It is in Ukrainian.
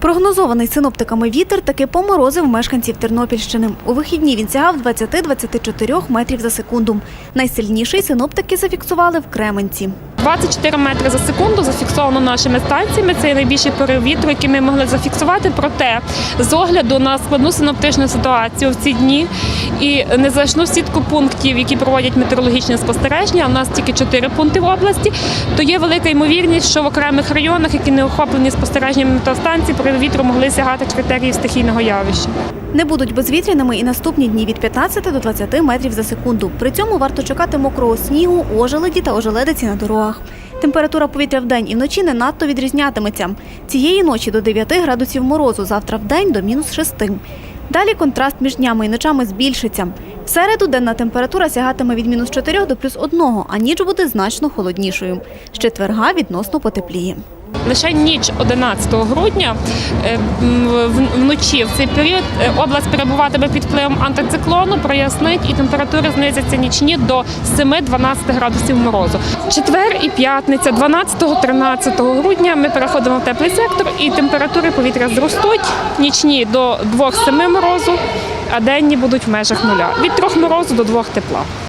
Прогнозований синоптиками вітер таки поморозив мешканців Тернопільщини. У вихідні він сягав 20-24 метрів за секунду. Найсильніший синоптики зафіксували в Кременці. 24 метри за секунду зафіксовано нашими станціями. Це найбільший порив вітру, який ми могли зафіксувати. Проте з огляду на складну синоптичну ситуацію в ці дні і незначну сітку пунктів, які проводять метеорологічне спостереження. У нас тільки 4 пункти в області. То є велика ймовірність, що в окремих районах, які не охоплені спостереженням метеостанцій, пориви вітру могли сягати критерії стихійного явища. Не будуть безвітряними і наступні дні від 15 до 20 метрів за секунду. При цьому варто чекати мокрого снігу, ожеледі та ожеледиці на дорогах. Температура повітря вдень і вночі не надто відрізнятиметься. Цієї ночі до 9 градусів морозу, завтра вдень до мінус 6. Далі контраст між днями і ночами збільшиться. В середу денна температура сягатиме від мінус 4 до плюс 1, а ніч буде значно холоднішою. З четверга відносно потепліє. Лише ніч 11 грудня е, вночі в цей період е, область перебуватиме під впливом антициклону, прояснить і температури знизяться нічні до 7-12 градусів морозу. Четвер і п'ятниця, 12-13 грудня, ми переходимо в теплий сектор і температури повітря зростуть. Нічні до 2-7 морозу, а денні будуть в межах нуля. Від 3 морозу до 2 тепла.